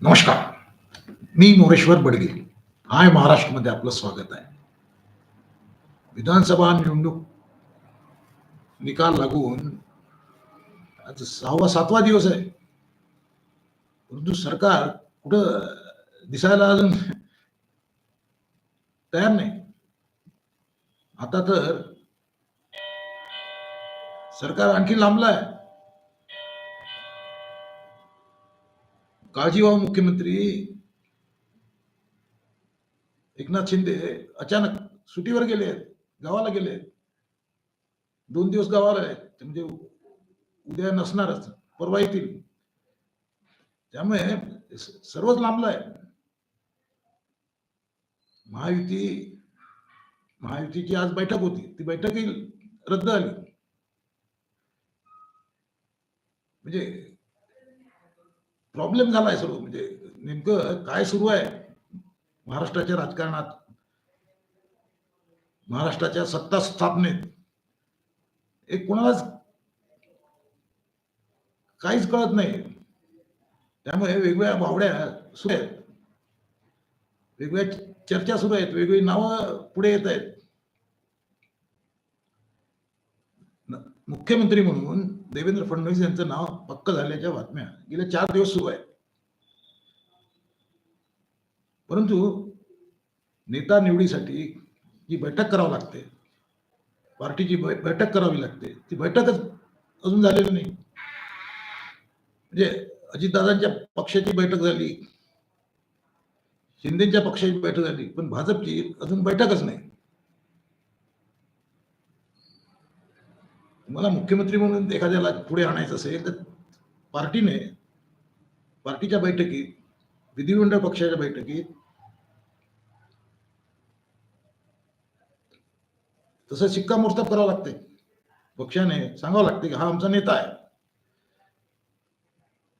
नमस्कार. मी मोरेश्वर बडगे. हाय महाराष्ट्रामध्ये आपलं स्वागत आहे. विधानसभा निवडणूक निकाल लागून आज सहावा सातवा दिवस आहे. परंतु सरकार कुठं दिसायला अजून तयार नाही. आता तर सरकार आणखी लांबलं आहे काळजीवाहू मुख्यमंत्री एकनाथ शिंदे अचानक सुटीवर गेले आहेत गावाला गेले आहेत. दोन दिवस गावाला आहेत म्हणजे उद्या नसणारच परवा येतील. त्यामुळे सर्वच लांबलं आहे. महायुती महायुतीची आज बैठक होती ती बैठकही रद्द झाली. म्हणजे प्रॉब्लेम झालाय सर्व म्हणजे नेमकं काय सुरू आहे? महाराष्ट्राच्या राजकारणात महाराष्ट्राच्या सत्ता स्थापनेत. एक कोणालाच काहीच कळत नाही. त्यामुळे वेगवेगळ्या बावड्या सुरू आहेत. वेगवेगळ्या चर्चा सुरू आहेत. वेगवेगळी नावं पुढे येत आहेत. मुख्यमंत्री म्हणून देवेंद्र फडणवीस यांचं नाव पक्क झाल्याच्या बातम्या गेल्या चार दिवस सुरू आहेत. परंतु नेता निवडीसाठी जी बैठक करावी लागते पार्टीची बैठक करावी लागते ती बैठकच अजून झालेली नाही. म्हणजे अजितदादांच्या पक्षाची बैठक झाली शिंदेच्या पक्षाची बैठक झाली पण भाजपची अजून बैठकच नाही. मला मुख्यमंत्री म्हणून एखाद्याला पुढे आणायचं असेल तर पार्टीने पार्टीच्या बैठकीत विधिमंडळ पक्षाच्या बैठकीत तसं शिक्कामोर्तब करावं लागते. पक्षाने सांगावं लागते की हा आमचा नेता आहे.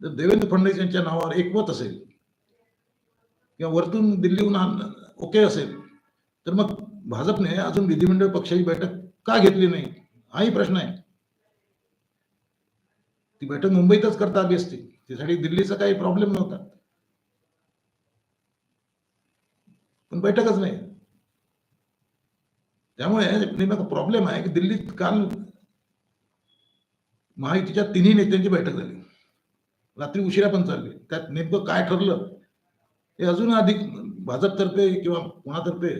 जर देवेंद्र फडणवीस यांच्या नावावर एकमत असेल किंवा वरतून दिल्लीहून आण- ओके असेल तर मग भाजपने अजून विधिमंडळ पक्षाची बैठक का घेतली नाही? हाही प्रश्न आहे. ती बैठक मुंबईतच करता आली असती. त्यासाठी दिल्लीचा काही प्रॉब्लेम नव्हता. पण बैठकच नाही. त्यामुळे नेमका प्रॉब्लेम आहे की दिल्लीत काल महायुतीच्या तिन्ही नेत्यांची बैठक झाली. रात्री उशिरा पण चालली. त्यात नेमकं काय ठरलं हे अजून अधिक भाजपतर्फे किंवा कोणातर्फे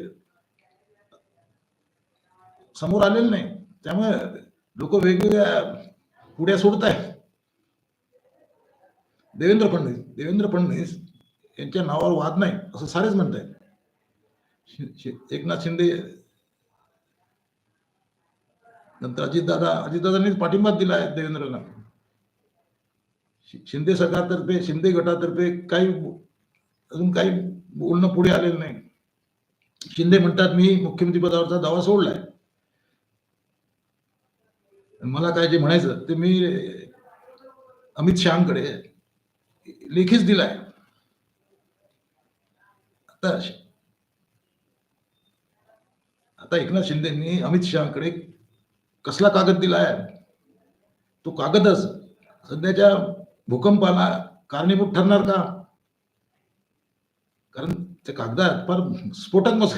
समोर आलेलं नाही. त्यामुळे लोक वेगवेगळ्या पुढ्या सोडत आहेत देवेंद्र फडणवीस देवेंद्र फडणवीस यांच्या नावावर वाद नाही असं सारेच म्हणत आहेत एकनाथ शिंदे नंतर अजितदादा अजितदादांनीच पाठिंबा दिला आहे देवेंद्रला. शिंदे सरकारतर्फे शिंदे गटातर्फे काही अजून काही बोलणं पुढे आलेलं नाही. शिंदे म्हणतात मी मुख्यमंत्री पदावरचा दावा सोडलाय. मला काय जे म्हणायचं ते मी अमित शहाकडे लेखीच दिलाय. आता आता एकनाथ शिंदेनी अमित शहाकडे कसला कागद दिलाय? तो कागदच. सध्याच्या भूकंपाला कारणीभूत ठरणार का? कारण त्या कागदात फार स्फोटक मस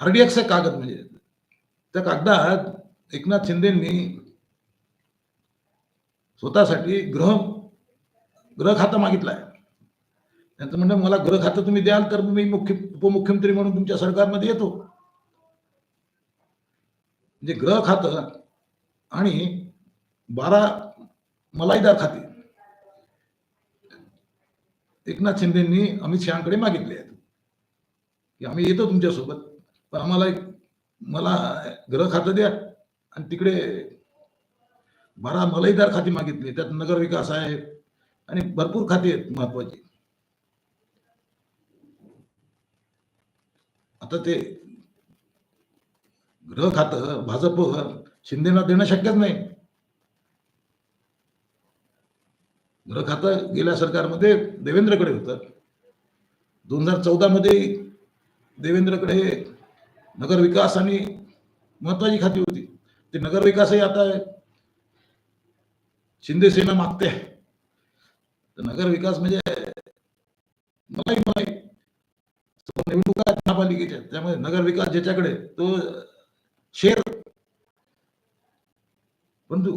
आरडीएक्स आहे कागद म्हणजे त्या कागदात एकनाथ शिंदेंनी स्वतःसाठी ग्रह ग्रह खातं मागितलं आहे. त्यांचं म्हणणं मला ग्रह खातं तुम्ही द्याल तर मी मुख्य उपमुख्यमंत्री म्हणून तुमच्या सरकारमध्ये येतो. म्हणजे ग्रह खातं आणि बारा मलाईदार खाती. एकनाथ शिंदेंनी अमित शहाकडे मागितले आहेत. की आम्ही येतो तुमच्यासोबत पण आम्हाला एक मला ग्रह खातं द्या. आणि तिकडे बारा मलईदार खाती मागितली. त्यात नगर विकास आहे आणि भरपूर खाती आहेत महत्वाची. आता ते गृह खात भाजप शिंदेना देणं शक्यच नाही. गृह खातं गेल्या सरकारमध्ये देवेंद्रकडे होतं. दोन हजार चौदा मध्ये देवेंद्रकडे नगर विकास आणि महत्वाची खाती होती. ते नगर विकासही आता शिंदे सेना मागते. तर नगर विकास म्हणजे मलाही मलाही निवडणुका आहेत महापालिकेच्या त्यामुळे नगर विकास ज्याच्याकडे तो शेर. परंतु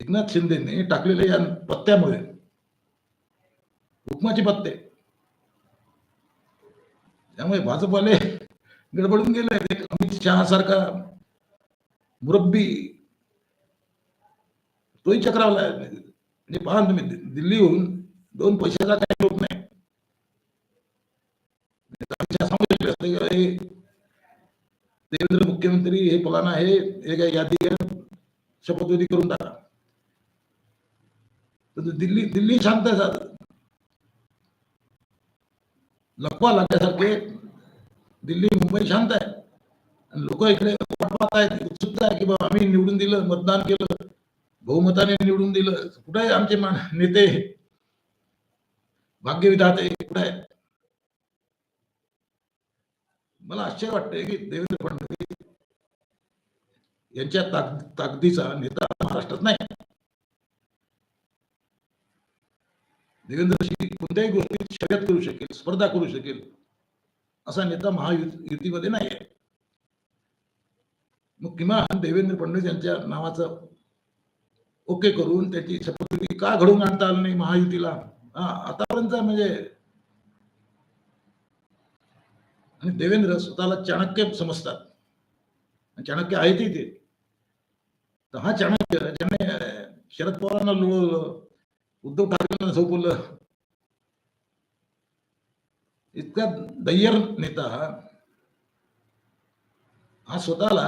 एकनाथ शिंदेने टाकलेल्या या पत्त्यामुळे हुकमाचे पत्ते. त्यामुळे भाजपवाले गडबडून गेले. अमित शहा सारखा मुरब्बी। तोही चक्रावला म्हणजे पहा तुम्ही दिल्लीहून दोन पैशाचा काही लोक नाही हे देवेंद्र मुख्यमंत्री हे फलाना हे हे काय यादी शपथविधी करून टाका दिल्ली दिल्ली शांत आहे सर लपवा लागल्यासारखे दिल्ली, मुंबई शांत आहे लोक इकडे वाट आहेत उत्सुकता आहे की बाबा आम्ही निवडून दिलं मतदान केलं बहुमताने निवडून दिलं. कुठे आहे आमचे नेते भाग्यविधाते कुठे आहे मला आश्चर्य वाटतंय की देवेंद्र फडणवीस यांच्या ताक ताकदीचा नेता महाराष्ट्रात नाही. देवेंद्रशी कोणत्याही गोष्टीत शर्यत करू शकेल स्पर्धा करू शकेल असा नेता महायुतीमध्ये नाही आहे मग किमान देवेंद्र फडणवीस यांच्या नावाचं ओके करून त्याची शपथविधी का घडवून आणता आलं नाही महायुतीला? हा आतापर्यंत म्हणजे आणि देवेंद्र स्वतःला चाणक्य समजतात. चाणक्य आहेतही ते तर हा चाणक्य ज्याने शरद पवारांना लुळवलं उद्धव ठाकरेंना झोपवलं इतका दय्यर नेता हा स्वतःला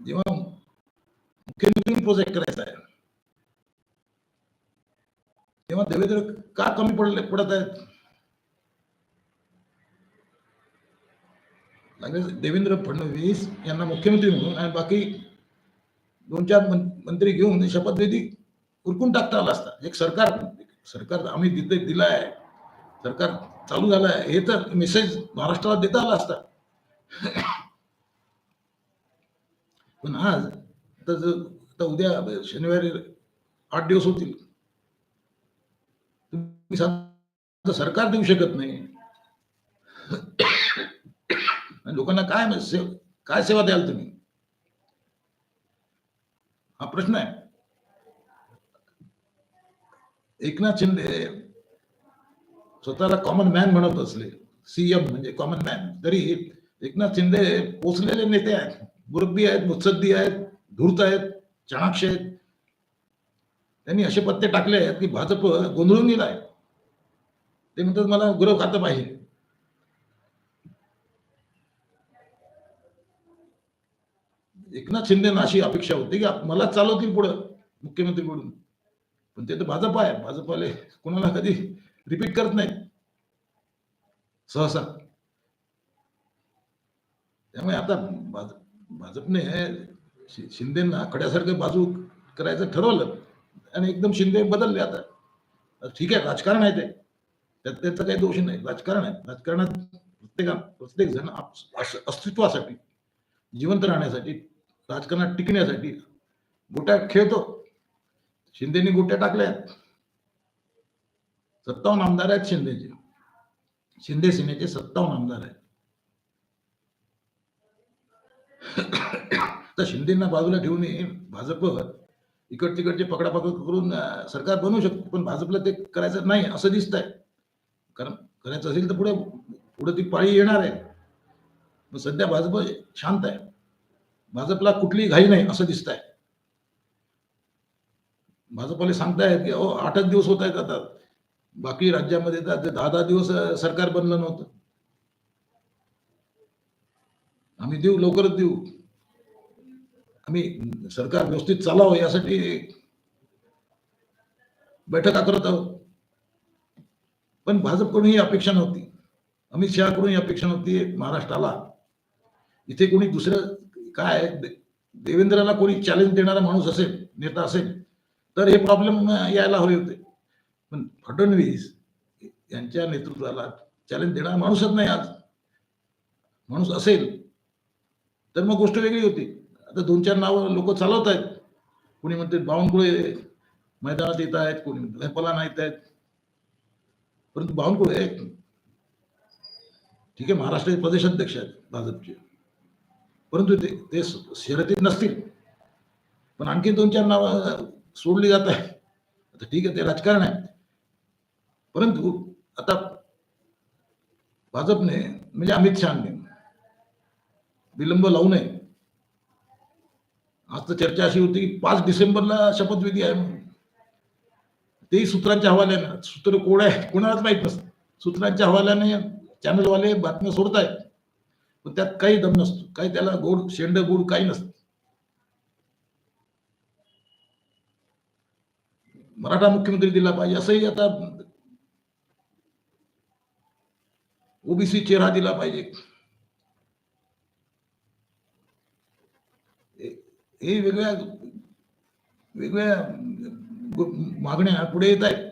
जेव्हा मुख्यमंत्री प्रोजेक्ट करायचा आहे तेव्हा देवेंद्र का कमी पडले पडत आहेत देवेंद्र फडणवीस यांना मुख्यमंत्री म्हणून आणि बाकी दोन चार मंत्री घेऊन शपथविधी उरकून टाकता आला असता एक सरकार सरकार आम्ही तिथे दिलाय सरकार चालू झालंय हे तर मेसेज महाराष्ट्राला देता आला असता पण आज आता जर आता उद्या शनिवारी आठ दिवस होतील. तुम्ही सरकार देऊ शकत नाही. लोकांना काय म्हणजे सेव- काय सेवा द्याल तुम्ही? हा प्रश्न आहे. एकनाथ शिंदे स्वतःला कॉमन मॅन म्हणत असले. सीएम म्हणजे कॉमन मॅन तरी एकनाथ शिंदे पोचलेले नेते आहेत. मुरब्बी आहेत मुत्सद्दी आहेत धूर्त आहेत चाणाक्ष आहेत. त्यांनी असे पत्ते टाकले आहेत की भाजप गोंधळून गेलाय. ते म्हणतात मला गुरव खातं पाहिजे. एकनाथ शिंदेना अशी अपेक्षा होती की मला चालवतील पुढं मुख्यमंत्री म्हणून पण ते तर भाजप आहे. भाजपवाले कोणाला कधी रिपीट करत नाही सहसा. त्यामुळे आता भाजप भाजपने शि- शिंदेना खड्यासारखं बाजू करायचं ठरवलं आणि एकदम शिंदे बदलले आता. ठीक आहे राजकारण आहे ते. त्यात त्याचा काही दोष नाही. राजकारण आहे. राजकारणात प्रत्येका प्रत्येक जण अस्तित्वासाठी जिवंत राहण्यासाठी राजकारणात टिकण्यासाठी गोट्या खेळतो. शिंदेनी गोट्या टाकल्या. आहेत सत्तावन्न आमदार आहेत शिंदेचे. शिंदे सेनेचे सत्तावन्न आमदार आहेत. तर शिंदेना बाजूला ठेवून भाजप इकड तिकडचे पकडापकड करून सरकार बनवू शकतो पण भाजपला ते करायचं नाही असं दिसत आहे कारण करायचं असेल तर पुढे पुढे ती पाळी येणार आहे. पण सध्या भाजप शांत आहे. भाजपला कुठलीही घाई नाही असं दिसत आहे भाजपला सांगतायत की अहो आठच दिवस होत आहेत आता. बाकी राज्यामध्ये तर दहा दहा दिवस सरकार बनलं नव्हतं. आम्ही देऊ लवकरच देऊ. आम्ही सरकार व्यवस्थित चालावं यासाठी बैठका करत आहोत. पण भाजपकडून ही अपेक्षा नव्हती. अमित शहाकडून ही अपेक्षा नव्हती महाराष्ट्राला. इथे कोणी दुसरं काय दे- देवेंद्रला कोणी चॅलेंज देणारा माणूस असेल नेता असेल तर हे प्रॉब्लेम यायला हवे होते. पण फडणवीस यांच्या नेतृत्वाला चॅलेंज देणारा माणूसच नाही आज. माणूस असेल तर मग गोष्ट वेगळी होती. आता दोन चार नावं लोक चालवत आहेत. कोणी म्हणते बावनकुळे मैदानात येत आहेत कोणी नाही येत आहेत. परंतु बावनकुळे ठीक आहे महाराष्ट्राचे प्रदेशाध्यक्ष आहेत भाजपचे. परंतु ते ते शर्यतीत नसतील. पण आणखी दोन चार नावं सोडली जात आहे आता ठीक आहे ते राजकारण आहे. परंतु आता भाजपने म्हणजे अमित शहाने विलंब लावू नये. आज तर चर्चा अशी होती की पाच डिसेंबरला शपथविधी आहे म्हणून. तेही सूत्रांच्या हवाल्यानं. सूत्र कोण आहे कोणालाच माहीत नसतं. सूत्रांच्या हवाल्याने चॅनलवाले बातम्या सोडतायत. पण त्यात काही दम नसतो. काही त्याला गोड शेंड गोड काही नसतं. मराठा मुख्यमंत्री दिला पाहिजे असंही आता ओबीसी चेहरा दिला पाहिजे. हे- वेगळ्या वेगळ्या मागण्या पुढे येत आहेत.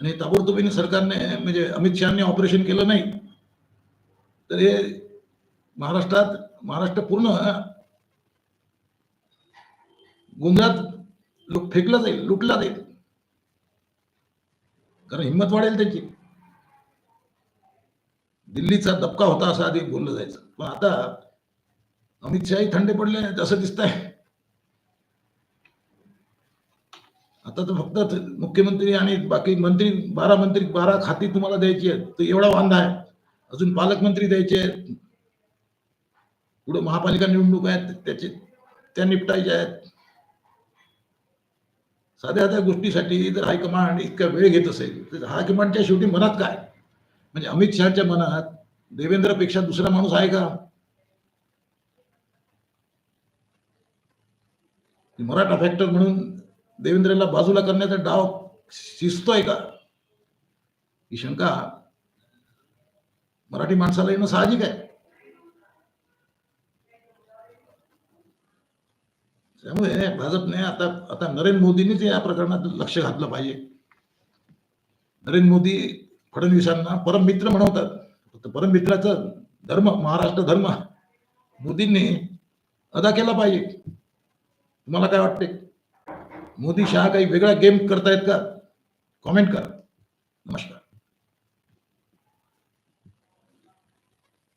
आणि ताबडतोबीने सरकारने म्हणजे अमित शहाने ऑपरेशन केलं नाही तर हे महाराष्ट्रात महाराष्ट्र पूर्ण गोंधळात लोक फेकला जाईल लुटला जाईल. कारण हिंमत वाढेल त्याची. दिल्लीचा दबका होता असं आधी बोललं जायचं. पण आता अमित शहाही थंडे पडले असं दिसत आहे आता तर फक्त मुख्यमंत्री आणि बाकी मंत्री बारा मंत्री बारा खाती तुम्हाला द्यायची आहेत. तर एवढा वांदा आहे. अजून पालकमंत्री द्यायचे आहेत. पुढे महापालिका निवडणूक आहेत त्याचे त्या निपटायच्या आहेत. साध्या साध्या गोष्टीसाठी जर हायकमांड इतका वेळ घेत असेल तर हायकमांडच्या शेवटी मनात काय? म्हणजे अमित शहाच्या मनात देवेंद्रपेक्षा दुसरा माणूस आहे का? मराठा फॅक्टर म्हणून देवेंद्रला बाजूला करण्याचा डाव शिजतोय का? ही शंका मराठी माणसाला येणं साहजिक आहे. त्यामुळे भाजपने आता आता नरेंद्र मोदींनीच या प्रकरणात लक्ष घातलं पाहिजे. नरेंद्र मोदी फडणवीसांना परममित्र म्हणवतात. फक्त परममित्राचा धर्म महाराष्ट्र धर्म मोदींनी अदा केला पाहिजे. तुम्हाला काय वाटते मोदी शहा काही वेगळा गेम करतायत का? कॉमेंट करा. नमस्कार.